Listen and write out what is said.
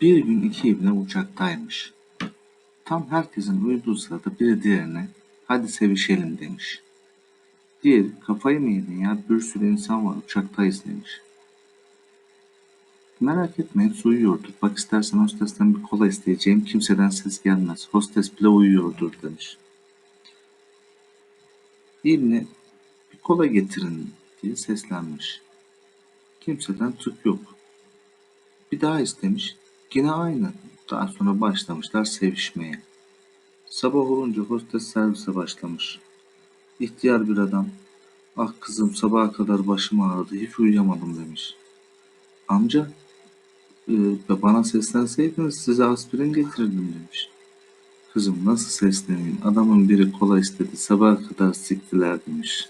Bir gün iki ibne uçaktaymış. Tam herkesin uyuduğu sırada biri diğerine hadi sevişelim demiş. Diğeri kafayı mı yedin ya bir sürü insan var uçaktayız demiş. Merak etmeyin su uyuyordur. Bak istersen hostesten bir kola isteyeceğim kimseden ses gelmez. Hostes bile uyuyordur demiş. İbni bir kola getirin diye seslenmiş. Kimseden tık yok. Bir daha istemiş. Yine aynı. Daha sonra başlamışlar sevişmeye. Sabah olunca hostes servise başlamış. İhtiyar bir adam. Ah kızım sabaha kadar başım ağrıdı. Hiç uyuyamadım demiş. Amca e, bana seslenseydiniz size aspirin getirirdim demiş. Kızım nasıl sesleneyim? Adamın biri kola istedi. Sabaha kadar siktiler demiş.